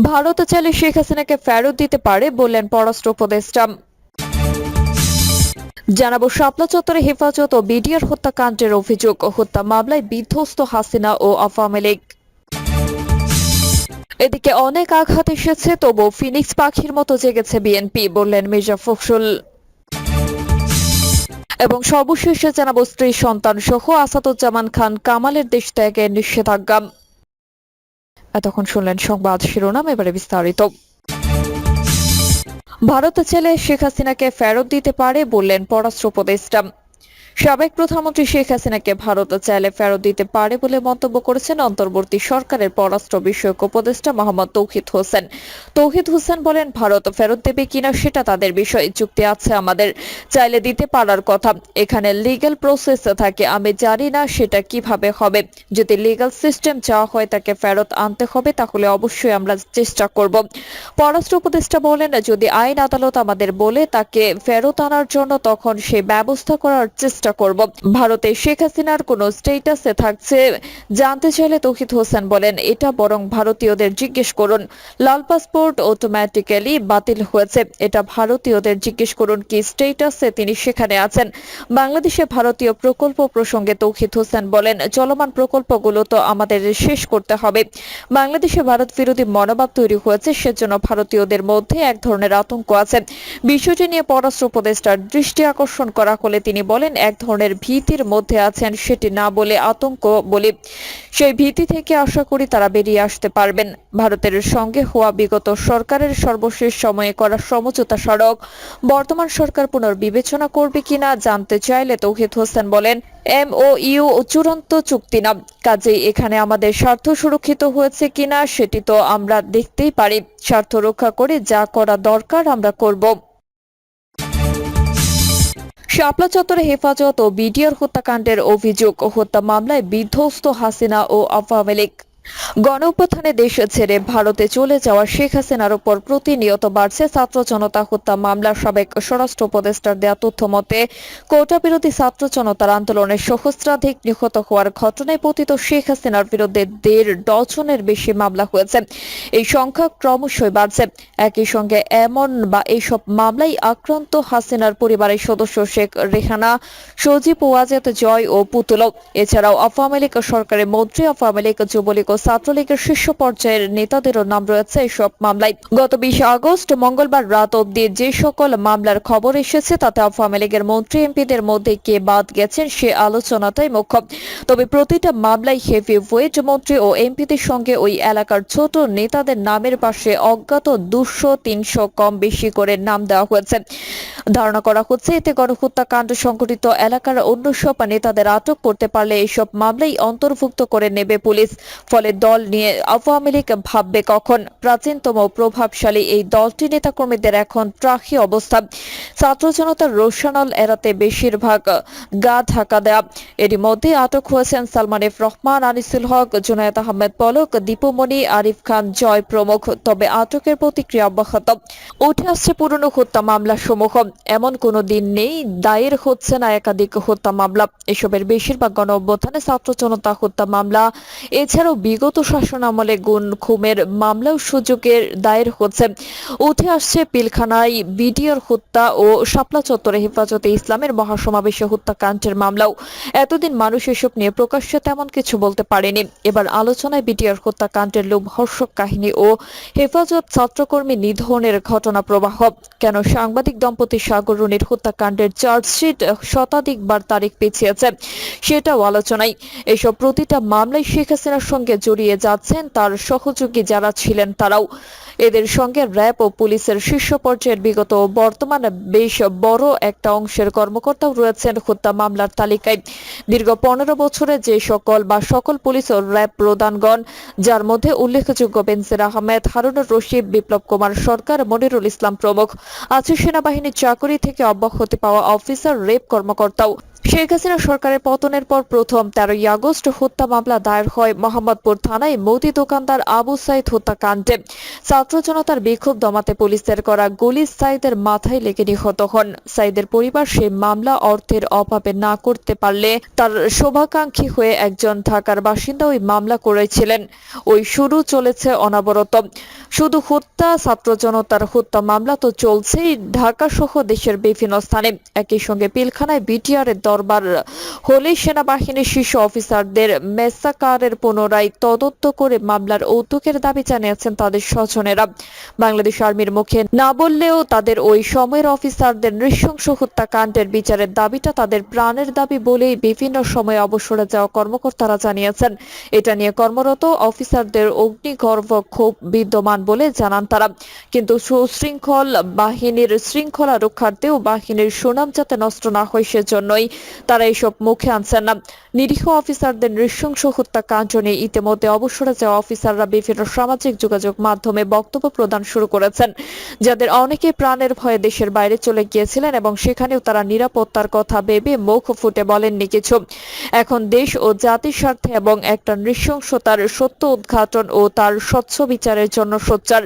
ভারত চাইলে শেখ হাসিনাকে ফেরত দিতে পারে বললেন পররাষ্ট্র উপদেষ্টা। জানাব, শাপলা চত্বরে হেফাজত ও বিডিআর হত্যাকাণ্ডের অভিযোগ। হত্যা মামলায় বিধ্বস্ত হাসিনা ও আওয়ামী লীগ। এদিকে অনেক আঘাত এসেছে তবু ফিনিক্স পাখির মতো জেগেছে বিএনপি, বললেন মির্জা ফখরুল। এবং সর্বশেষে জানাব, স্ত্রী সন্তান সহ আসাদুজ্জামান খান কামালের দেশ ত্যাগের নিষেধাজ্ঞা। এতক্ষণ শুনলেন সংবাদ শিরোনাম, এবারে বিস্তারিত। ভারত ছেলে শেখ হাসিনাকে ফেরত দিতে পারে বললেন পররাষ্ট্র উপদেষ্টা সাবেক প্রধানমন্ত্রী শেখ হাসিনাকে ভারত চাইলে ফেরত দিতে পারে বলে মন্তব্য করেছেন অন্তর্বর্তী সরকারের পররাষ্ট্র বিষয়ক উপদেষ্টা মোহাম্মদ তৌহিদ হোসেন। তৌহিদ হোসেন বলেন, ভারত ফেরত দেবে কিনা সেটা তাদের বিষয় চুক্তি আছে আমাদের। চাইলে দিতে পারার কথা। এখানে লিগ্যাল প্রসেস থাকে, আমি জানি না সেটা কীভাবে হবে। যদি লিগ্যাল সিস্টেম চাওয়া হয় তাকে ফেরত আনতে হবে, তাহলে অবশ্যই আমরা চেষ্টা করব। পররাষ্ট্র উপদেষ্টা বলেন, যদি আইন আদালত আমাদের বলে তাকে ফেরত আনার জন্য, তখন সে ব্যবস্থা করার চেষ্টা করব। ভারতে শেখ হাসিনার কোনো স্টেটাসে থাকছে, জানতে চাইলে তৌহিদ হোসেন বলেন, এটা বরং ভারতীয়দের জিজ্ঞেস করুন। লাল পাসপোর্ট অটোমেটিক্যালি বাতিল হয়েছে। এটা ভারতীয়দের জিজ্ঞেস করুন কি স্টেটাসে তিনি সেখানে আছেন। বাংলাদেশে ভারতীয় প্রকল্প প্রসঙ্গে তৌহিদ হোসেন বলেন, চলমান প্রকল্পগুলো তো আমাদের শেষ করতে হবে। বাংলাদেশে ভারত বিরোধী মনোভাব তৈরি হয়েছে, সেজন্য ভারতীয়দের মধ্যে এক ধরনের আতঙ্ক আছে। বিষয়টি নিয়ে পররাষ্ট্র উপদেষ্টার দৃষ্টি আকর্ষণ করা হলে তিনি বলেন এক ধরনের ভীতির মধ্যে আছেন সেটি না বলে আতঙ্ক বলে সেই ভীতি থেকে আশা করি তারা বেরিয়ে আসতে পারবেন। ভারতের সঙ্গে হওয়া বিগত সরকারের সর্বশেষ সময়ে করা সমঝোতা সড়ক বর্তমান সরকার পুনর্বিবেচনা করবে কিনা জানতে চাইলে তৌহিদ হোসেন বলেন এম ও ইউ চূড়ান্ত চুক্তি না। কাজেই এখানে আমাদের স্বার্থ সুরক্ষিত হয়েছে কিনা সেটি তো আমরা দেখতেই পারি। স্বার্থ রক্ষা করে যা করা দরকার আমরা করব। শাপলা চত্বরে হেফাজত ও বিডিআর হত্যাকাণ্ডের অভিযোগ হত্যা মামলায় বিধ্বস্ত হাসিনা ও আওয়ামী লীগ। গণ দেশ ছেড়ে ভারতে চলে যাওয়া শেখ হাসিনার উপর প্রতিনিয়ত বাড়ছে ছাত্র জনতা হত্যা মামলার সাবেক স্বরাষ্ট্র উপদেষ্টার দেয়া তথ্য মতে কোটা বিরোধী ছাত্র জনতার আন্দোলনে সহস্রাধিক নিহত হওয়ার ঘটনায় পতিত শেখ হাসিনার বিরুদ্ধে দেড় ডজনের বেশি মামলা হয়েছে। এই সংখ্যা ক্রমশই বাড়ছে। একই সঙ্গে এমন বা এইসব মামলায় আক্রান্ত হাসিনার পরিবারের সদস্য শেখ রেহানা, সজীব ওয়াজেদ, জয় ও পুতুল এছাড়াও আওয়ামী লীগ সরকারের মন্ত্রী, আওয়ামী লীগ যুবলীগ ও ছাত্রলীগের শীর্ষ পর্যায়ের নেতাদেরও নাম রয়েছে এসব মামলায়। গত বিশ আগস্ট মঙ্গলবার রাত অবধি যে সকল মামলার খবর এসেছে, তাতে আওয়ামী লীগের মন্ত্রী এমপিদের মধ্যে কে বাদ গেছেন সে আলোচনাটাই মুখ্য। তবে প্রতিটা মামলায় হেভি ওয়েট মন্ত্রী ও এমপিদের সঙ্গে ওই এলাকার ছোট নেতাদের নামের পাশে অজ্ঞাত দুশো তিনশো কম বেশি করে নাম দেওয়া হয়েছে। ধারণা করা হচ্ছে, এতে গণহত্যাকাণ্ড সংঘটিত এলাকার অন্য সব নেতাদের আটক করতে পারলে এসব মামলাই অন্তর্ভুক্ত করে নেবে পুলিশ। ফলে দল নিয়ে আওয়ামী লীগ ভাববে কখন প্রাচীনতম প্রভাবশালী এই দলটি। নেতাকর্মীদের এখন ত্রাহি অবস্থা। ছাত্র জনতার রোশানল এড়াতে বেশিরভাগ গা ঢাকা দেয়া। এরই মধ্যে আটক হয়েছেন সালমান এফ রহমান, আনিসুল হক, জুনায়েদ আহমেদ পলক দীপুমণি আরিফ খান জয় প্রমুখ। তবে আটকের প্রতিক্রিয়া অব্যাহত। উঠে আসছে পুরনো হত্যা মামলা সমূহ। এমন কোনো দিন নেই, দায়ের হচ্ছে না একাধিক হত্যা মামলা। এসবের বেশিরভাগ গণ অভ্যুত্থানে ছাত্র জনতা হত্যা মামলা। এছাড়াও বিগত শাসন আমলে গুণ খুমের মামলাও সুযোগের দায়ের হচ্ছে। উঠে আসছে পিলখানায় বিডিআর হত্যা ও শাপলা চত্বরে হেফাজতে ইসলামের মহাসমাবেশে হত্যাকাণ্ডের মামলাও। এতদিন মানুষ এসব নিয়ে প্রকাশ্যে তেমন কিছু বলতে পারেনি। এবার আলোচনায় বিডিআর হত্যাকাণ্ডের লোমহর্ষক কাহিনী ও হেফাজত ছাত্রকর্মী নিধনের ঘটনা প্রবাহ। কেন সাংবাদিক দম্পতি সাগর রুনির হত্যাকাণ্ডের চার্জশিট শতাধিকবার তারিখ পিছিয়েছে সেটাও আলোচনায়। এসব প্রতিটা মামলায় শেখ হাসিনার সঙ্গে জড়িয়ে যাচ্ছেন, তার সহযোগী যারা ছিলেন তারাও। এদের সঙ্গে র্যাব ও পুলিশের শীর্ষ পর্যায়ের বিগত বর্তমানে বেশ বড় একটা অংশের কর্মকর্তাও রয়েছেন হত্যা মামলার তালিকায়। দীর্ঘ পনেরো বছরে যে সকল বা সকল পুলিশ ও র্যাব প্রধানগণ, যার মধ্যে উল্লেখযোগ্য বেনসির আহমেদ, হারুনুর রশিদ, বিপ্লব কুমার সরকার, মনিরুল ইসলাম প্রমুখ। আছে সেনাবাহিনীর চাকরি থেকে অব্যাহতি পাওয়া অফিসার রেপ কর্মকর্তাও। শেখ হাসিনা সরকারের পতনের পর প্রথম তেরোই আগস্ট হত্যা মামলা দায়ের হয় মোহাম্মদপুর থানায় মোদি দোকানদার আবু সাইদ হত্যাকাণ্ডে। ছাত্র জনতার বিক্ষোভ দমাতে পুলিশের করা গুলি সাইদের মাথায় লেগে নিহত হন। সাইদের পরিবার সেই মামলা অর্থের অভাবে না করতে পারলে তার শোভাকাঙ্ক্ষী হয়ে একজন ঢাকার বাসিন্দা ওই মামলা করেছিলেন। ওই শুরু চলেছে অনাবরত। শুধু হত্যা, ছাত্র জনতার হত্যা মামলা তো চলছেই ঢাকা সহ দেশের বিভিন্ন স্থানে। একই সঙ্গে পিলখানায় বিটিআরের দরবার হলে সেনাবাহিনীর শীর্ষ অফিসারদের মেসাকারের পুনরায় তদন্ত করে মামলার উদ্যোগের দাবি জানিয়েছেন তাদের স্বজনেরা। বাংলাদেশ আর্মির মুখে না বললেও তাদের ওই সময়ের অফিসারদের নৃশংস হত্যাকাণ্ডের বিচারের দাবিটা তাদের প্রাণের দাবি বলেই বিভিন্ন সময়ে অবসরে যাওয়া কর্মকর্তারা জানিয়েছেন। এটা নিয়ে কর্মরত অফিসারদের অগ্নিগর্ভ ক্ষোভ বিদ্যমান বলে জানান তারা। কিন্তু সুশৃঙ্খল বাহিনীর শৃঙ্খলা রক্ষার্থেও বাহিনীর সুনাম যাতে নষ্ট না হয় সেজন্যই তারা এসব মুখে আনছেন না। নিরীহ অফিসারদের নৃশংস হত্যাকাণ্ড নিয়ে ইতিমধ্যে অবসরে যাওয়া অফিসাররা বিভিন্ন সামাজিক যোগাযোগ মাধ্যমে বক্তব্য প্রদান শুরু করেছেন, যাদের অনেকে প্রাণের ভয়ে দেশের বাইরে চলে গিয়েছিলেন এবং সেখানেও তারা নিরাপত্তার কথা ভেবে মুখ ফুটে বলেননি কিছু। এখন দেশ ও জাতির স্বার্থে এবং একটা নৃশংসতার সত্য উদ্ঘাটন ও তার স্বচ্ছ বিচারের জন্য সোচ্চার।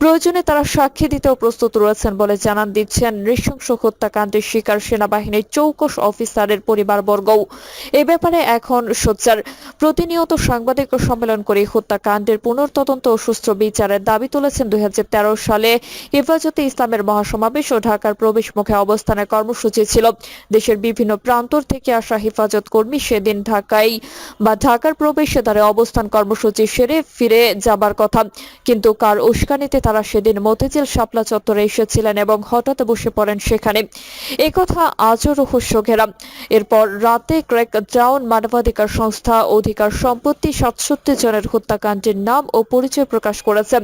প্রয়োজনে তারা সাক্ষী দিতেও প্রস্তুত রয়েছেন বলে জানান দিচ্ছেন। নৃশংস হত্যাকাণ্ডের শিকার সেনাবাহিনীর চৌকশ চৌকস অফিসারের পরিবারবর্গও। এ ব্যাপারে এখন সোচ্চার। প্রতিনিয়ত সাংবাদিক সম্মেলন করে হত্যাকাণ্ডের পুনর্তদন্ত ও সুস্থ বিচারের দাবি তুলেছেন দুই সালে হেফাজতে ইসলামের মহাসমাবেশ ও ঢাকার প্রবেশ মুখে অবস্থানের কর্মসূচি ছিল। দেশের বিভিন্ন প্রান্তর থেকে আসা হেফাজত কর্মী সেদিন ঢাকায় বা ঢাকার প্রবেশে দ্বারে অবস্থান কর্মসূচি সেরে ফিরে যাবার কথা। কিন্তু কার উস্কানিতে তারা সেদিন মতিঝিল শাপলা চত্বরে এসেছিলেন এবং হঠাৎ বসে পড়েন সেখানে। একথা আজও রহস্য ঘেরা এরপর রাতে ক্র্যাক ডাউন মানবাধিকার সংস্থা অধিকার সম্পত্তি সাতষট্টি জনের হত্যাকাণ্ডের নাম ও পরিচয় প্রকাশ করেছে।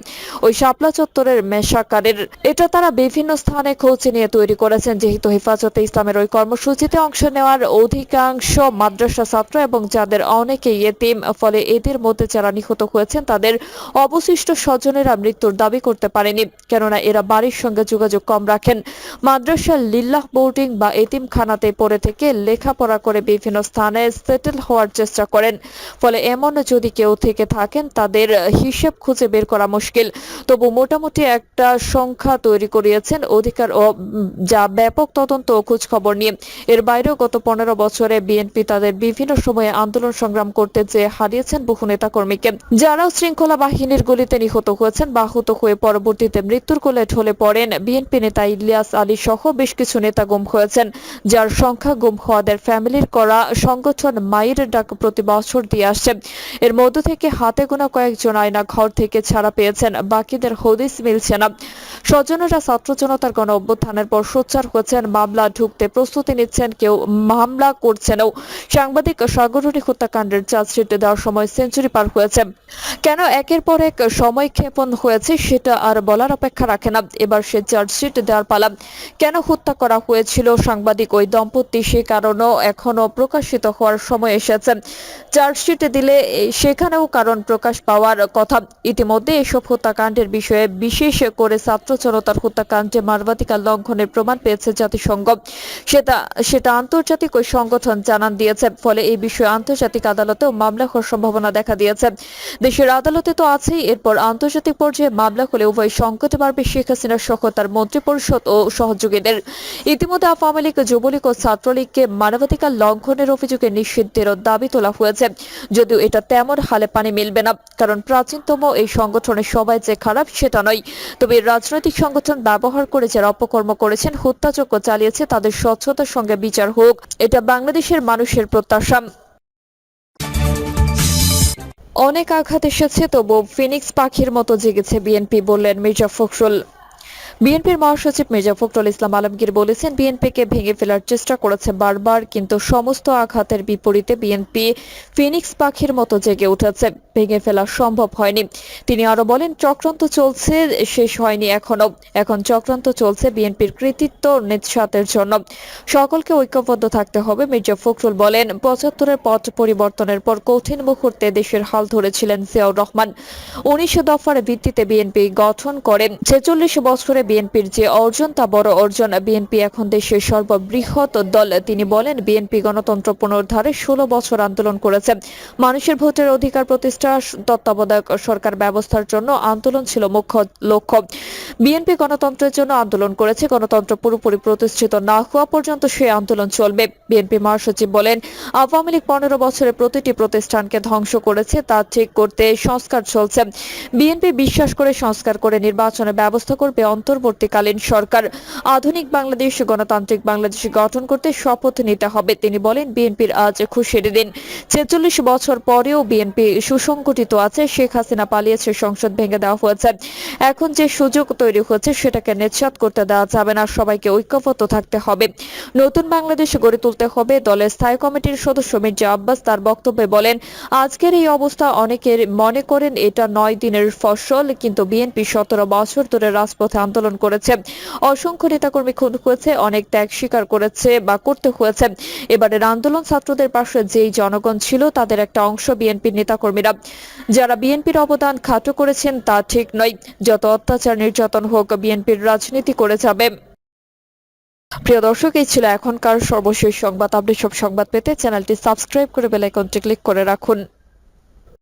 ওই শাপলা চত্বরের মেশাকারের। এটা তারা বিভিন্ন স্থানে খোঁজ নিয়ে তৈরি করেছেন, যেহেতু হেফাজতে ইসলামের ওই কর্মসূচিতে অংশ নেওয়ার অধিকাংশ মাদ্রাসা ছাত্র এবং যাদের অনেকে ইয়েতিম ফলে এদের মধ্যে যারা নিহত হয়েছেন, তাদের অবশিষ্ট স্বজনেরা মৃত্যুর দাবি করতে পারেনি, কেননা এরা বাড়ির সঙ্গে যোগাযোগ কম রাখেন। মাদ্রাসা লিল্লাহ বোর্ডিং বা এতিমখানাতে পড়ে থেকে লেখাপড়া করে বিভিন্ন স্থানে সেটেল হওয়ার চেষ্টা করেন। ফলে এমন যদি কেউ থেকে থাকেন, তাদের হিসেব খুঁজে বের করা মুশকিল। তবু মোটামুটি একটা সংখ্যা তৈরি করিয়েছেন অধিকার ও যা ব্যাপক তদন্ত ও খোঁজ খবর নিয়ে। এর বাইরেও গত পনেরো বছরে বিএনপি তাদের বিভিন্ন সময়ে আন্দোলন সংগ্রাম করতে যে হারিয়েছেন বহু নেতাকর্মীকে। যারাও শৃঙ্খলা বাহিনীর গুলিতে নিহত হয়েছেন বা আহত হয়ে পরবর্তীতে মৃত্যুর কোলে ঢলে পড়েন বিএনপি নেতা ইলিয়াস আলী সহ বেশ কিছু নেতা গুম হয়েছেন, যার সংখ্যা গুম হওয়াদের ফ্যামিলির করা সংগঠন মায়ের ডাক প্রতি বছর দিয়ে আসছে। এর মধ্য থেকে হাতে গোনা কয়েকজন আয়না ঘর থেকে ছাড়া পেয়েছেন, বাকিদের হদিস মিলছে না। স্বজনেরা ছাত্র জনতার গণ অভ্যুত্থানের পর সোচ্চার হয়েছেন, মামলা ঢুকতে প্রস্তুতি নিচ্ছেন, কেউ মামলা করছেনও। সাংবাদিক সাগররী হত্যাকাণ্ডের চার্জশিট দেওয়ার সময় সেঞ্চুরি পার হয়েছে। কেন একের পর এক সময় ক্ষেপণ হয়েছে সেটা আর বলার অপেক্ষা রাখে না। এবার সে চার্জশিট দেওয়ার পালা। কেন হত্যা করা হয়েছিল? সাংবাদিক ওই দম্পতি সে কারণও এখনও প্রকাশিত হওয়ার সময় এসেছে। চার্জশিট দিলে সেখানেও কারণ প্রকাশ পাওয়ার কথা। ইতিমধ্যে এসব হত্যাকাণ্ডের বিষয়ে বিশেষ করে ছাত্র জনতার হত্যাকাণ্ডে মানবাধিকার লঙ্ঘনের প্রমাণ পেয়েছে জাতিসংঘ। সেটা সেটা আন্তর্জাতিক ওই সংগঠন জানান দিয়েছে। ফলে এই বিষয়ে আন্তর্জাতিক আদালতেও মামলা হওয়ার সম্ভাবনা দেখা দিয়েছে। দেশের আদালতে তো আছেই। এরপর আন্তর্জাতিক পর্যায়ে মামলা হলে উভয় সংকটে বাড়বে শেখ হাসিনা সহ তার মন্ত্রিপরিষদ ও সহযোগীদের। ইতিমধ্যে আওয়ামী লীগ, যুবলীগ ও ছাত্রলীগকে মানবাধিকার লঙ্ঘনের অভিযোগে নিষিদ্ধেরও দাবি তোলা হয়েছে। যদিও এটা তেমন হালে পানি মিলবে না, কারণ প্রাচীনতম এই সংগঠনের সবাই যে খারাপ সেটা নয়। তবে রাজনৈতিক সংগঠন ব্যবহার করে যারা অপকর্ম করেছেন, হত্যাযজ্ঞ চালিয়েছে, তাদের স্বচ্ছতার সঙ্গে বিচার হোক, এটা বাংলাদেশের মানুষের প্রত্যাশা। অনেক আঘাত এসেছে তবু ফিনিক্স পাখির মতো জেগেছে বিএনপি, বললেন মির্জা ফখরুল। বিএনপির মহাসচিব মির্জা ফখরুল ইসলাম আলমগীর বলেছেন, বিএনপিকে ভেঙে ফেলার চেষ্টা করেছে বারবার, কিন্তু সমস্ত আঘাতের বিপরীতে বিএনপি ফিনিক্স পাখির মতো জেগে উঠেছে। ভেঙে ফেলা সম্ভব হয়নি। তিনি আরও বলেন, চক্রান্ত চলছে, শেষ হয়নি এখনও এখন চক্রান্ত চলছে বিএনপির কৃতিত্ব নিঃস্বাতের জন্য। সকলকে ঐক্যবদ্ধ থাকতে হবে, মির্জা ফখরুল বলেন। পঁচাত্তরের পথ পরিবর্তনের পর কঠিন মুহূর্তে দেশের হাল ধরেছিলেন জিয়াউর রহমান। উনিশ দফার ভিত্তিতে বিএনপি গঠন করেন ছেচল্লিশ বছরে বিএনপির যে অর্জন, তা বড় অর্জন। বিএনপি এখন দেশের সর্ববৃহৎ দল। তিনি বলেন, বিএনপি গণতন্ত্র পুনরুদ্ধারে ষোলো বছর আন্দোলন করেছে। মানুষের ভোটের অধিকার প্রতিষ্ঠা, তত্ত্বাবধায়ক সরকার ব্যবস্থার জন্য আন্দোলন ছিল মুখ্য লক্ষ্য। বিএনপি গণতন্ত্রের জন্য আন্দোলন করেছে। গণতন্ত্র পুরোপুরি প্রতিষ্ঠিত না হওয়া পর্যন্ত সেই আন্দোলন চলবে। বিএনপি মহাসচিব বলেন, আওয়ামী লীগ পনেরো বছরে প্রতিটি প্রতিষ্ঠানকে ধ্বংস করেছে, তা ঠিক করতে সংস্কার চলছে। বিএনপি বিশ্বাস করে সংস্কার করে নির্বাচনের ব্যবস্থা করবে অন্তর্বর্তীকালীন সরকার। আধুনিক বাংলাদেশ, গণতান্ত্রিক বাংলাদেশ গঠন করতে শপথ নিতে হবে, তিনি বলেন, বিএনপির আজ খুশির দিন। ছেচল্লিশ বছর পরেও বিএনপি সুসংগঠিত আছে, শেখ হাসিনা পালিয়েছে, সংসদ ভেঙে দেওয়া হয়েছে। এখন যে সুযোগ তৈরি হচ্ছে সেটাকে নিশ্চাত করতে দেওয়া যাবে না, সবাইকে ঐক্যবদ্ধ থাকতে হবে। নতুন বাংলাদেশ গড়ে তুলতে হবে, দলের স্থায়ী কমিটির সদস্য মির্জা আব্বাস তার বক্তব্যে বলেন, আজকের এই অবস্থা অনেকের মনে করেন, এটা নয় দিনের ফসল, কিন্তু বিএনপি সতেরো বছর ধরে রাজপথে আন্দোলন করেছে। অসংখ্য নেতাকর্মী খুন হয়েছে, অনেক ত্যাগ স্বীকার করেছে বা করতে হয়েছে। এবারের আন্দোলন ছাত্রদের পাশে যেই জনগণ ছিল, তাদের একটা অংশ বিএনপির নেতাকর্মীরা। যারা বিএনপির অবদান খাটো করেছেন, তা ঠিক নয়। যত অত্যাচার নির্যাতন হোক, বিএনপির রাজনীতি করে যাবে। প্রিয় দর্শক, এই ছিল এখনকার সর্বশেষ সংবাদ। আপডেট সব সংবাদ পেতে চ্যানেলটি সাবস্ক্রাইব করে বেল আইকনটি ক্লিক করে রাখুন।